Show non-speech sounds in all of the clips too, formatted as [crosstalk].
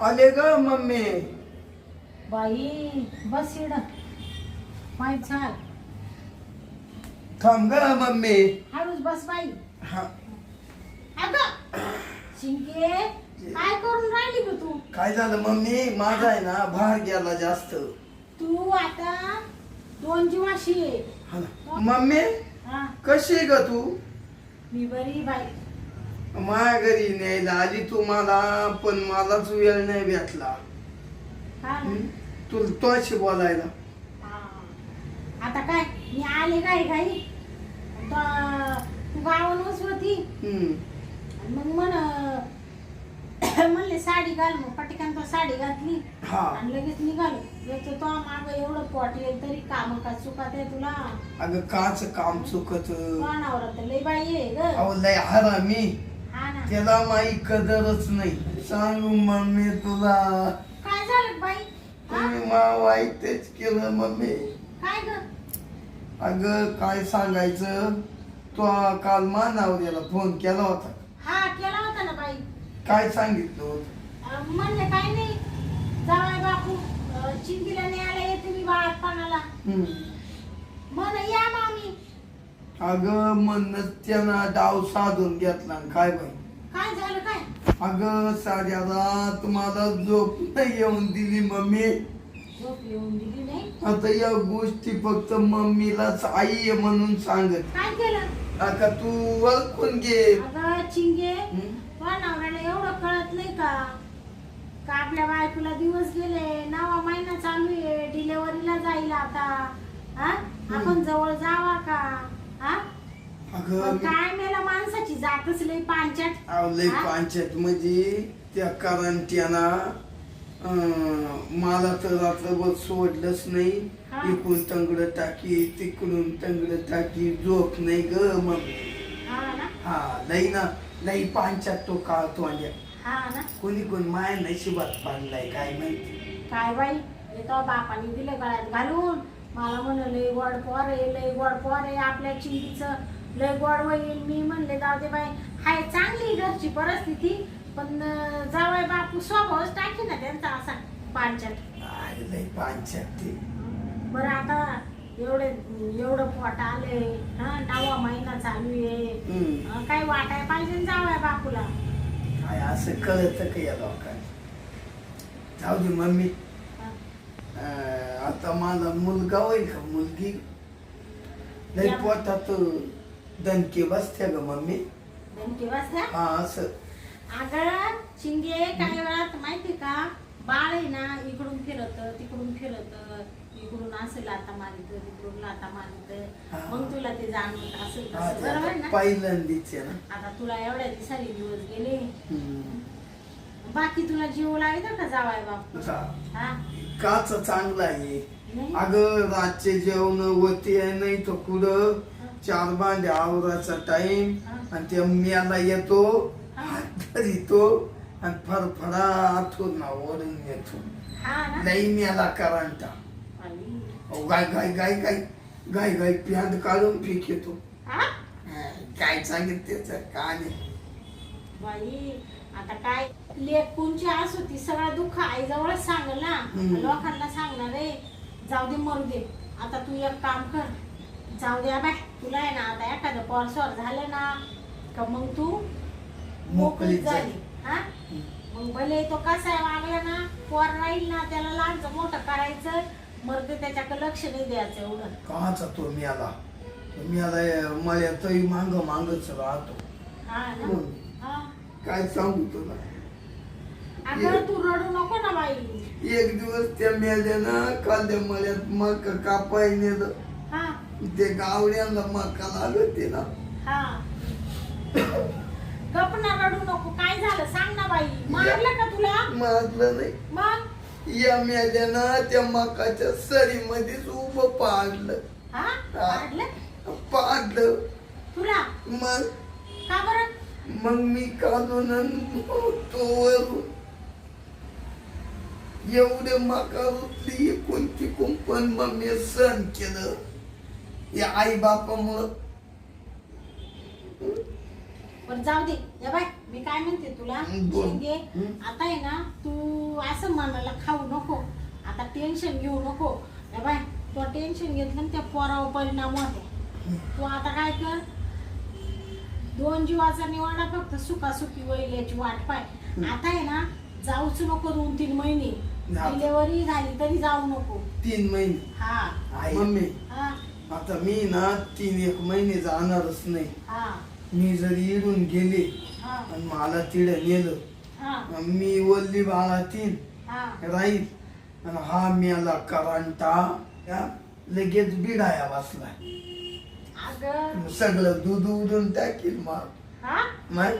आले ग mummy. By bus इड. माय चाल थांब ग मम्मी हळूच बस बाई हा अगं काय करून राहिली ग तू? काय झालं मम्मी? माझा आहे ना भार गेला जास्त. तू आता दोन जीवाशी आहे. हा ना. मम्मी? हा. कशी आहे ग तू? मी बरी बाई. माझ्या घरी न्यायला आली तू मला पण मलाच वेळ नाही भेटला. हा ना? तू बोलायला. आता काय मी आले काय काही तू गावानच होती. मग म्हण म्हणले साडी घाल मग पटकन तो साडी घातली. हा. आणि लगेच निघालो. तर तो माग एवढं पोट येईल तरी काम का चुकात आहे तुला? अगं काच काम चुकत. कोणावर तर लय बाई आहे ग. लय हरा मी त्याला माही कदरच नाही. सांगू मम्मी तुला. काय झालं बाई? तुम्ही मा वाईट तेच केलं मम्मी. काय ग? अगं काय सांगायचं? तो काल मानावऱ्याला फोन केला होता. हा केला होता ना बाई. काय सांगितलं होतं? अं, म्हणले काय नाही. जावाय बापू. अं, चिंकीला न्यायला येते मी बाळापणाला. म्हण या मामी. अगं म्हणणं त्यानं डाव साधून घेतला आणि काय बाई? काय झालं काय? अगं साध्या रात मला झोप नाही येऊन दिली मम्मी. झोप येऊन दिली नाही? आता या गोष्टी फक्त मम्मीलाच आई आहे म्हणून सांगत. काय केलं? आता तू ओळखून घे. अगं चिंगे हं? नवऱ्याला एवढं कळत नाही का? का आपल्या बायकोला दिवस गेले नवा महिना चालू आहे डिलेवरीला जाईल आता. हा? आपण जवळ जावा का? हा? पण काय मेला माणसाची जातच लई पांचट आवले हा? पांच्यात म्हणजे त्या करंट्याना मला तर रात्रभर सोडलंच नाही. इकडून तंगड टाकी तिकडून तंगड टाकी झोप नाही ग मग. हा ना. हा लई ना लई पांच्यात तो काळ हा ना. कोणी कोण माया नशिबात पाडलाय काय माहिती? काय बाई हे तो बापाने दिले गळ्यात घालून. मला म्हण लय गोड पोर आहे लय गोड पोर आहे आपल्या चिंकीचं लय गोड होईल मी म्हणले जाऊ दे बाई. हाय चांगली घरची परिस्थिती. पण अं, जावई बापू स्वभावच टाकी ना त्यांचा असा पांचट अरे लई पांच्यात ते. बरं आता एवढे एवढं पोट आले हा नवा महिना चालू आहे. हम्म. अं, काय वाटाय पाहिजे जावया बापूला? काय असं कळत का या लोकांना? जाऊ दे मम्मी. हा. अं, आता मला मुलगा होईल का? मुलगी? लई या. पोटात दणके बसत्या ग मम्मी. नेमकी बसल्या हा असं. अगं शिंगे काही वेळात माहिती का बाळ आहे ना इकडून फिरत तिकडून फिरत इकडून असं लाता मारित तिकडून लाता मारित. मग तुला ते जाणवत असेल बरोबर आता ना? पहिल्यांदीच आहे ना. आता तुला एवढ्या दिवसांनी दिवस गेले. बाकी तुला जीव लावित का जावाय बाप. हा? काच चांगला आहे. नाही. अगं रातचे जेवण होते नाही तर कुठं? चार भांडे आवराचा टाइम आणि ते मेला येतो हात धरितो आणि फरफरा आठवून ओढून येतो. हा ना? लई मेला करंटा. गाय गाय गाय गाय गाय गाय पॅन्ट काढून पीक येतो. काय सांगित त्याच काय नाही. आता काय? लेख कोणची आस होती सगळं दुःख आई जवळच सांगल ना. लोकांना सांगणार रे जाऊ दे मरू दे. आता तू एक काम कर. जाऊ दे बाय तुला आहे ना आता एखादं पॉर्सवर झालं ना का मग तू मोकळी झाली. हा? मग भले तो कसा आहे वागला ना पोर राहील ना त्याला लहानचं मोठं करायचं मग ते त्याच्याकडे लक्ष नाही द्यायचं एवढं. काचा तो मेला. तो मेला मला तरी मांग मांगच राहतो. हा ना. हा. काय सांगू तुला? अगं तू रडू नको ना बाई. एक दिवस त्या मेल्यानं कांद्या मळ्यात मक कापाय नेलं. हा. ते गावड्यांना मका लागत ते ना. हा. गप ना रडू नको काय झालं? सांग ना बाई. मारलं का तुला? मारलं नाही. मग? या मेल्यानं त्या मकाच्या सरीमध्येच उभं पाडलं. हा? वाढलं पाडलं? तुला? मग? का बरं? मग मी काढून तो एवढे मका रुतली कोणती कुंपण मग मी सण केलं. या आई बापामुळं पण जाऊ दे. या बाय मी काय म्हणते तुला? हं, बोल. शेंगे हं. आता आहे ना तू असं मनाला खाऊ नको. आता टेन्शन घेऊ नको. या बाय तो टेन्शन घेतलं ना त्या पोरावर परिणाम होते तू आता काय कर? दोन जीवाचा निवाडा फक्त सुखासुखी होईल याची वाट पाय. आता आहे ना जाऊच नको दोन तीन महिने. हा. डिलेवरी झाली तरी जाऊ नको. तीन महिने. हा. मम्मी. हा. आता मी ना तीन एक महिने जाणारच नाही. हा. मी जर इडून गेले हा. आणि मला तिडे नेलं. हा. मी वल्ली बाळातील हा. राहील. आणि हा मेला करंटा या लगेच बिडाया बसला अगं. सगळं दूध उडून टाकील मग. हा? मग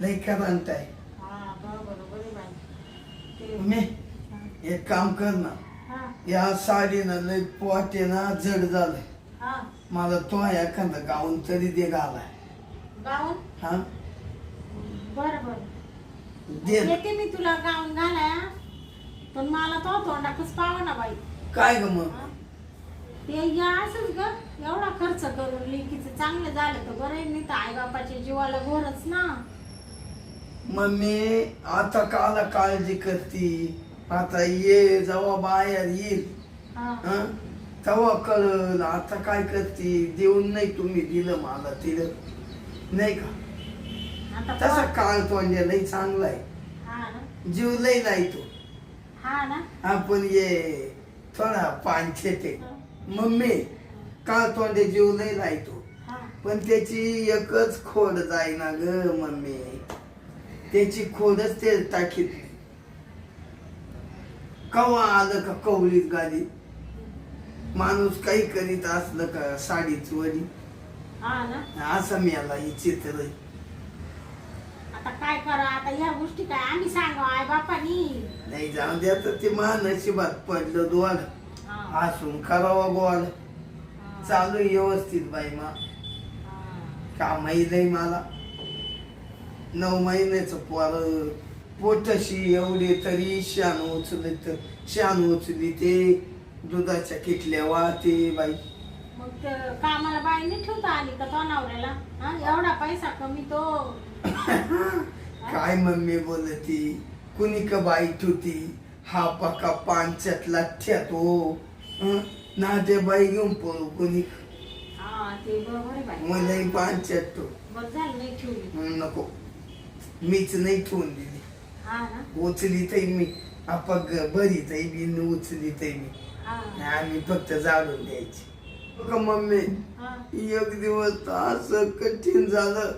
लई करंट आहे. हा बरोबर बरोबर आहे ते मी एक काम कर ना. हा. या साडीनं लई पोटे ना जड झालंय. हा. मला तो एखादा गाऊन तरी दे घालाय गाऊन? हा? बर बर. दे. ना. येते मी तुला गाऊन घालाय पण मला तो तोंडाकच पावा ना बाई. काय ग मग? हा? ते या असंच ग. एवढा खर्च करून लेकीचं चांगलं झालं तर बरं आहे, नाही तर आई बापाच्या जीवाला घोरच ना. मम्मी आता काला काळजी करती. आता ये जेव्हा बाहेर येईल. हा. हं? तेव्हा कळल आता काय करती? देऊन नाही तुम्ही दिलं मला दिलं. नाही का? तसा काळ तोंड्या लई चांगला आहे. जीव लई लायतो हा ना. आपण ये थोडा पानशे ते मम्मी काळ तोंडे जीव लई लायतो हा. पण त्याची एकच खोड जाईना ग मम्मी. त्याची खोडच ते टाकीत कवा आलं का कवलीत गाडी माणूस काही करीत असलं का साडीच ना असं मी आला ही चित्र आता काय करा आता ह्या गोष्टी काय आम्ही सांगा आई बापानी. नाही जाऊन द्या तर ते नशिबात पडलं दोड हा, हसून करावा हा, चालू आहे व्यवस्थित बाई मा. हा. कामाई नाही मला. नऊ महिन्याचं पोर पोटशी एवढे तरी शान उचलले तर शान उचली ते दुधाच्या किटल्या वाहते बाई. मग ते कामाला बाई नाही ठेवता आली का तो नवऱ्याला? हा एवढा पैसा कमी तो. [coughs] काय मम्मी बोलती? कुणी का बाई ठुती हा पका पांच्यातला ठेतो हं? ना ते बाई घेऊन पळू कुणी? हा ते बरोबर आहे बाई. मलाही पांच्यात तो. बरं झालं नाही ठेवली. नको. मीच नाही ठेवून दिली. हा ना? उचली तरी मी. अपग बरी तरी मी न उचली तरी मी. हा. आम्ही फक्त जाळून द्यायची. का मम्मी एक दिवस असं कठीण झालं.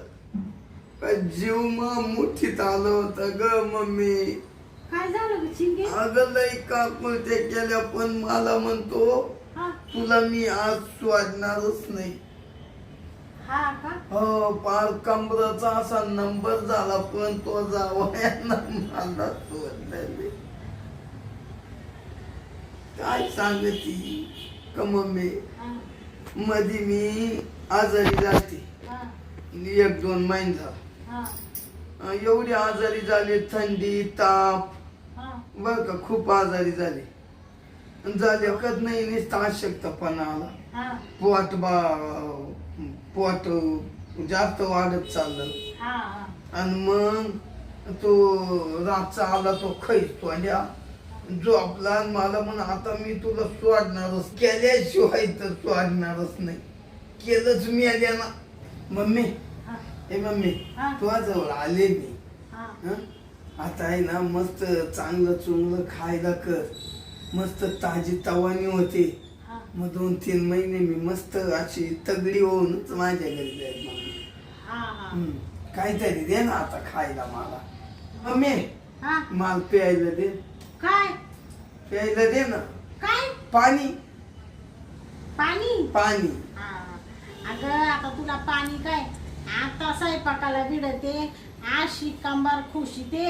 का जीव मा मुठीत आलं होतं ग मम्मी. काय झालं चिंगे अगं लई काकुलते केल्या पण मला म्हणतो तुला मी आज सोडणारच नाही. हा का? हो पार कमराचा असा नंबर झाला पण तो जावयानं मला सोडलेले. काय सांगती? का मम्मी? मध्ये मी आजारी जाते. एक दोन महिने. झाला हा एवढी आजारी झाली थंडी ताप. बर का खूप आजारी झाले. झाले कत नाही नुसतं अशक्तपणा आला. हा. पोट बा पोट जास्त वाढत चाललं. आणि मग तो रातचा आला तो खैस तोंड्या झोपला आणि मला म्हण आता मी तुला सोडणारच केल्याशिवाय तर सोडणारच नाही. केलंच मी आल्या ना मम्मी हा. मम्मी हा. तुझ्या जवळ आले मी. हा? आता आहे ना मस्त चांगलं चुंगलं खायला कर. मस्त ताजी तवानी होते. हा. मग दोन तीन महिने मी मस्त अशी तगडी होऊनच माझ्या घरी जाईल मम्मी. हा हा. हं. काहीतरी दे ना आता खायला मला. मम्मी माल प्यायला दे. काय? प्यायला दे ना. काय? पाणी. पाणी? पाणी. हा. अगं आता तुला पाणी काय? आता स्वयंपाकाला भिडते आशी कंबार खुशी ते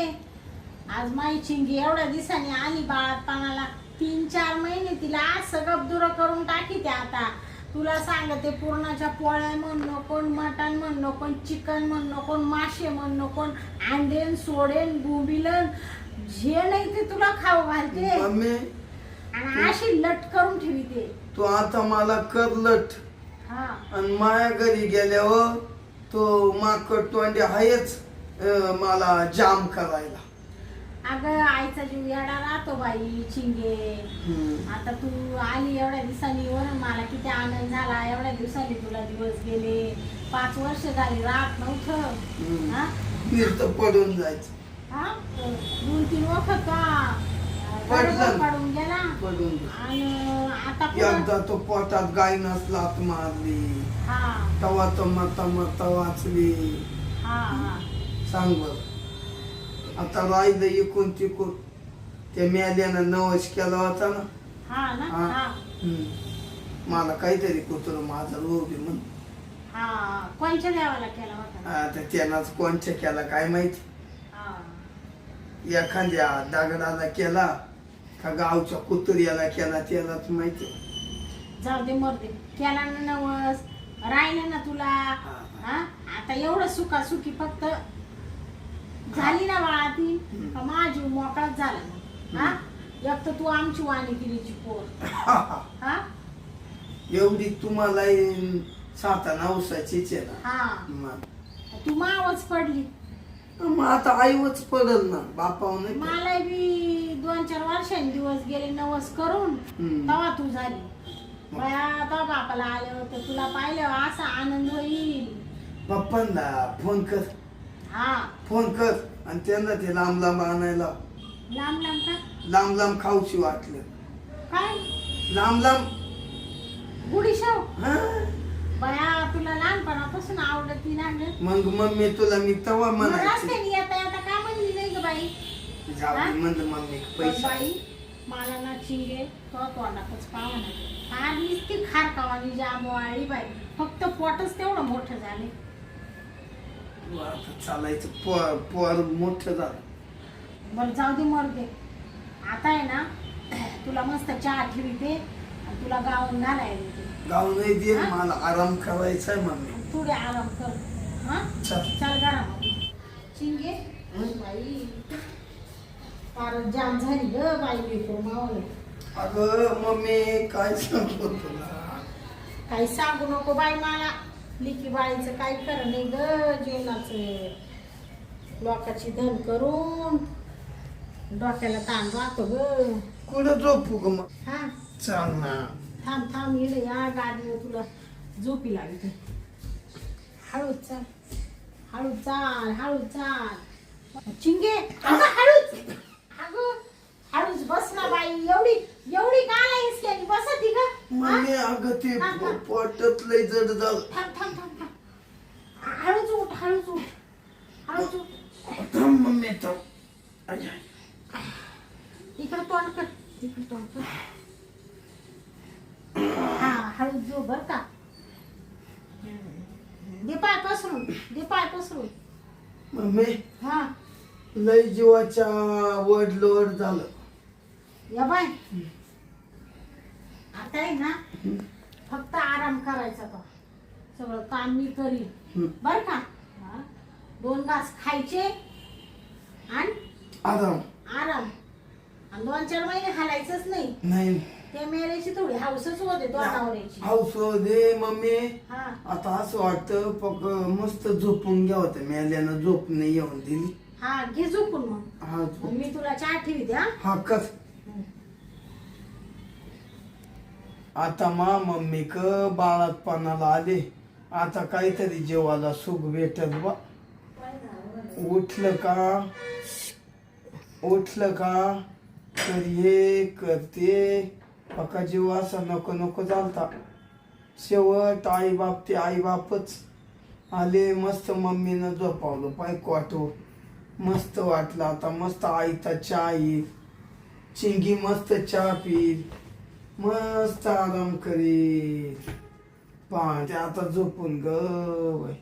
आज माई चिंगी एवढ्या दिवसांनी आली बाळातपणाला. तीन चार महिने तिला आज सगळं दुर करून टाकी ते आता. तुला सांगते पूर्णाच्या पोळ्या म्हणणं कोण मटण म्हणणं कोण चिकन म्हणणं कोण मासे म्हणणं कोण अंडेन सोडेन गुबिलन जे नाही ते तुला खाऊ घालते. मम्मी आणि अशी लट करून ठेवते. तू आता मला करलट हा. आणि माया घरी गेल्यावर तो माकड तोंडी आहेच अं, मला जाम करायला. अगं आईचा जीव येडा राहतो बाई चिंगे. हम्म. आता तू आली एवढ्या दिवसांनी वरून मला किती आनंद झाला. एवढ्या दिवसांनी तुला दिवस गेले. पाच वर्ष झाली राहत नव्हतं. हम्म. हा? नुसतं पडून जायचं. हा? दोन तीन वखत पडलं. गेला. पडून. आणि आता एकदा तो पोटात गाय लात मारली. हा. तवा तर मरता मरता वाचली. हा हा. सांग बर. आता राहिलं इकून तिकून. त्या मेल्यानं नवस केला होता ना? हा ना? हा. हा. हम्म. मला काहीतरी कुत्र माझा रोग आहे म्हण. हा. कोणच्या देवाला केला होता? आता त्यानाच कोणच्या केला काय माहिती? एखाद्या दगडाला केला का गावच्या कुत्र्याला केला त्यालाच माहिती जाऊ दे मरते केला ना नवस राहिलं ना तुला. हा आता एवढं सुखा सुखी फक्त झाली ना बाळा ती. का माझी मोकळाच झाला. ना हा एक तर तू आमची वाणीगिरीची पोर. [laughs] हा? एवढी तुम्हाला साता नवसाचीच आहे ना. हा. मग. तू मावच पडली. मग आता आईवच पडल ना बापाव नाही? मला बी दोन चार वर्षांनी दिवस गेले नवस करून हम्म. तेव्हा तू झाली. बया तेव्हा बापाला आले होते तुला पाहिल्यावर असा आनंद होईल. पप्पांना फोन कर. हा. फोन कर आणि त्यांना ते लांब लांब आणायला. लांब लांब का? लांब लांब खाऊशी वाटलं. काय? लांब लांब. गुढी शाव हा? बया तुला लहानपणापासून आवडत ना ग? मग मम्मी तुला मी तवा मग म्हणायची. रस्त्याने येता येता का म्हणली नाही ग बाई? जाऊ? दे म्हणलं मम्मी पण पैसा. बाई मला ना चिंगे तो तोंडातच पावा ना. आणि इतकी खार कावानी जांभवाळी बाई फक्त पोटच तेवढं मोठं झाले. आता चालायचं पोर पोर मोठं झालं. बरं जाऊ दे मर दे. आता आहे ना तुला मस्त चहा ठेवते आणि तुला गाऊन घालायला देते गाव नाही दे? मला आराम करायचा आहे मम्मी. थोडे आराम कर. हा? चल. चल घरामध्ये चिंगे बाई फारच जाम झाली ग बाई लेकरं मावले अगं मम्मी काय सांगतो तुला? काही सांगू नको बाई मला. लिकी बाईचं काय खरं नाही ग जीवनाचं. लोकाची धन करून डोक्याला ताण राहतो ग. कुठं झोपू ग मग? हा? चाल ना. थांब थांब इकडे या गाडीवर तुला झोपी लागते हळूच चाल हळूच चाल हळूच चाल. चिंगे अगं हळूच. अगं हळूच बस ना बाई एवढी एवढी काय हिसक्यानी बस ती ग? मम्मी अगं ते हा. पोटात लय जड झालं. थांब थांब थांब थांब. हळूच उठ हळूच उठ. हळूच उठ. थांब मम्मी थांब. आय, आय. इकडे तोंड कर इकडे तोंड कर हा हळूच जो बर का? दे पाय पसरून दे पाय पसरून मम्मी हा. लय जीवाच्या वड लोड झालं. या बाय आता आहे ना फक्त आराम करायचा तो. सगळं काम मी करीन. हम्म. बर का? हा. दोन घास खायचे आणि आराम. आराम. आणि दोन चार महिने हालायचंच नाही. नाही. ते मेल्याची थोडी हाऊसच होते दोनावऱ्याची हाऊस दे मम्मी. हा. आता असं वाटतं पक मस्त झोपून घ्या होतं. मेल्यानं झोप नाही येऊन दिली. हा घे झोपून मग. हा झोप. मी तुला चहा ठेवी हा. हा कस आता मा मम्मी क बाळातपणाला आले. आता काहीतरी जेवाला सुख भेटत बा. उठलं का? उठलं का? तर हे करते. पका जीव असा नको नको झालता शेवट आई बाप ते आई बापच आले मस्त मम्मीनं झोपावलं पाय क्वाटो मस्त वाटलं आता मस्त आईचा चहा येईल चिंगी मस्त चहा पिईल मस्त आराम करील पाहते आता झोपून ग बाई